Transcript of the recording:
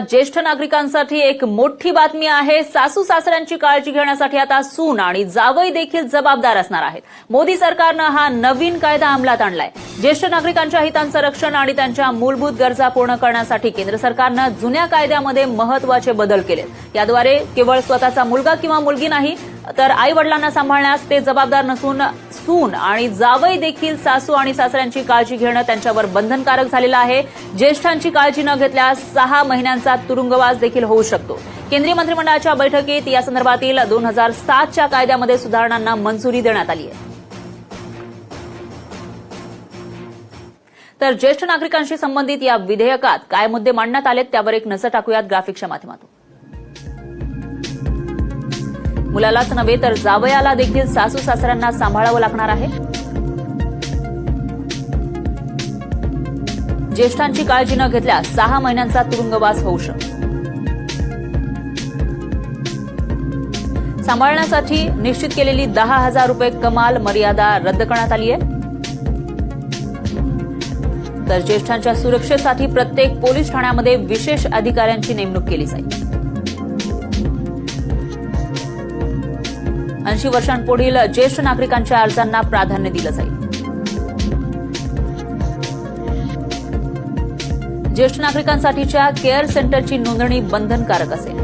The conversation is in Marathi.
ज्येष्ठ नागरिकांसाठी एक मोठी बातमी आहे. सासू सासऱ्यांची काळजी घेण्यासाठी आता सून आणि जावई देखील जबाबदार असणार आहेत. मोदी सरकारनं हा नवीन कायदा अंमलात आणलाय. ज्येष्ठ नागरिकांच्या हितांचं रक्षण आणि त्यांच्या मूलभूत गरजा पूर्ण करण्यासाठी केंद्र सरकारनं जुन्या कायद्यामध्ये महत्त्वाचे बदल केलेत. याद्वारे केवळ स्वतःचा मुलगा किंवा मुलगी नाही तर आई वडिलांना सांभाळण्यास ते जबाबदार नसून सून आणि जावई देखील सासू आणि सासऱ्यांची काळजी घेणं त्यांच्यावर बंधनकारक झालेलं आहे. ज्येष्ठांची काळजी न घेतल्यास सहा महिन्यांचा तुरुंगवास देखील होऊ शकतो. केंद्रीय मंत्रिमंडळाच्या बैठकीत या संदर्भातील दोन हजार सातच्या कायद्यामध्ये सुधारणांना मंजुरी देण्यात आली आहे. तर ज्येष्ठ नागरिकांशी संबंधित या विधेयकात काय मुद्दे मांडण्यात आलेत त्यावर एक नजर टाकूयात ग्राफिक्सच्या माध्यमातून. मुलालाच नव्हे तर जावयाला देखील सासू सासऱ्यांना सांभाळावं लागणार आहे. ज्येष्ठांची काळजी न घेतल्यास सहा महिन्यांचा तुरुंगवास होऊ शकतो. सांभाळण्यासाठी निश्चित केलेली दहा हजार रुपये कमाल मर्यादा रद्द करण्यात आली आहे. तर ज्येष्ठांच्या सुरक्षेसाठी प्रत्येक पोलीस ठाण्यामध्ये विशेष अधिकाऱ्यांची नेमणूक केली जाईल. ऐंशी वर्षांपुढील ज्येष्ठ नागरिकांच्या अर्जांना प्राधान्य दिलं जाईल. ज्येष्ठ नागरिकांसाठीच्या केअर सेंटरची नोंदणी बंधनकारक असेल.